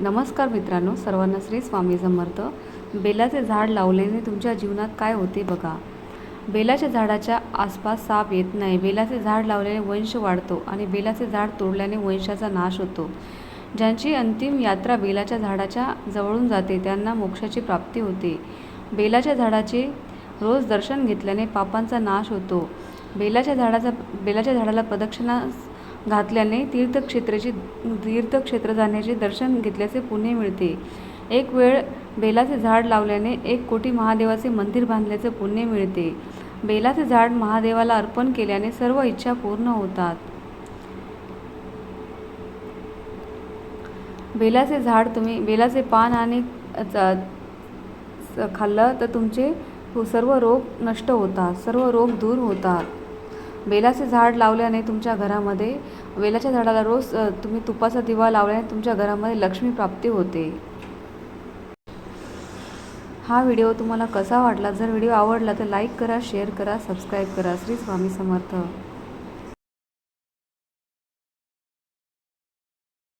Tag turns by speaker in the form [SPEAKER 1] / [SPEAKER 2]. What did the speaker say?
[SPEAKER 1] नमस्कार मित्रांनो सर्वांना श्री स्वामी समर्थ. बेलाचे झाड लावल्याने तुमच्या जीवनात काय होते बघा. बेलाच्या झाडाच्या आसपास साप येत नाही. बेलाचे झाड लावल्याने वंश वाढतो आणि बेलाचे झाड तोडल्याने वंशाचा नाश होतो. ज्यांची अंतिम यात्रा बेलाच्या झाडाच्या जवळून जाते त्यांना मोक्षाची प्राप्ती होते. बेलाच्या झाडाचे रोज दर्शन घेतल्याने पापांचा नाश होतो. बेलाच्या झाडाचा बेलाच्या झाडाला प्रदक्षिणा घातल्याने तीर्थक्षेत्राची तीर्थक्षेत्र जाण्याचे दर्शन घेतल्याचे पुण्य मिळते. एक वेळ बेलाचे झाड लावल्याने एक कोटी महादेवाचे मंदिर बांधल्याचे पुण्य मिळते. बेलाचे झाड महादेवाला अर्पण केल्याने सर्व इच्छा पूर्ण होतात. बेलाचे झाड तुम्ही बेलाचे पान आणि खाल्लं तर तुमचे सर्व रोग नष्ट होतात सर्व रोग दूर होतात. बेलाचे झाड लावल्याने तुमच्या घरामध्ये बेलाच्या झाडाला रोज तुम्ही तुपाचा दिवा लावल्याने तुमच्या घरामध्ये लक्ष्मी प्राप्ती होते. हा व्हिडिओ तुम्हाला कसा वाटला? जर व्हिडिओ आवडला तर लाईक करा शेअर करा सबस्क्राईब करा. श्री स्वामी समर्थ.